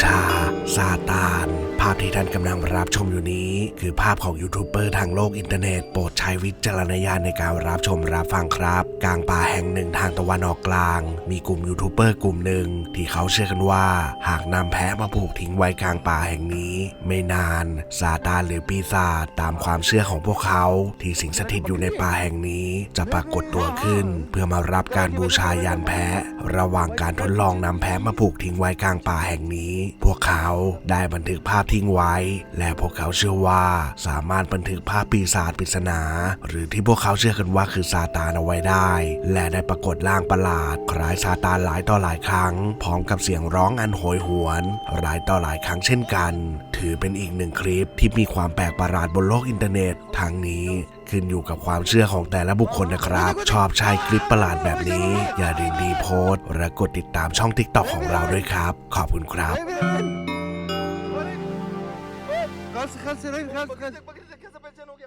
ชาซาตาน ภาพที่ท่านกำลังรับชมอยู่นี้ คือภาพของยูทูบเบอร์ทางโลกอินเทอร์เน็ตโปรดใช้วิจารณญาณในการรับชมรับฟังครับ กลางป่าแห่งหนึ่งทางตะวันออกกลาง มีกลุ่มยูทูบเบอร์กลุ่มหนึ่งที่เขาเชื่อกันว่า หากนำแพะมาผูกทิ้งไว้กลางป่าแห่งนี้ ไม่นานซาตานหรือปีศาจตามความเชื่อของพวกเขา ที่สิงสถิตอยู่ในป่าแห่งนี้ จะปรากฏตัวขึ้น เพื่อมารับการบูชายันแพะ ระหว่างการทดลองนำแพะมาผูกทิ้งไว้กลางป่าแห่งนี้ พวกเขาได้บันทึกภาพทิ้งไว้ และพวกเขาเชื่อว่าสามารถบันทึกภาพปีศาจปริศนา หรือที่พวกเขาเชื่อกันว่าคือซาตานเอาไว้ได้ และได้ปรากฏร่างประหลาดคล้ายซาตานหลายต่อหลายครั้ง พร้อมกับเสียงร้องอันโหยหวน หลายต่อหลายครั้งเช่นกัน ถือเป็นอีกหนึ่งคลิปที่มีความแปลกประหลาดบนโลกอินเทอร์เน็ตทางนี้ขึ้นอยู่กับความเชื่อของแต่ละบุคคลนะครับ ชอบใช้คลิปประหลาดแบบนี้ อย่าลืมดีโพสและกดติดตามช่อง TikTok ของเราด้วยครับ ขอบคุณครับ Kalsın kalsın hayır kalsın kalsın. बकरी से कैसे पहचानोगे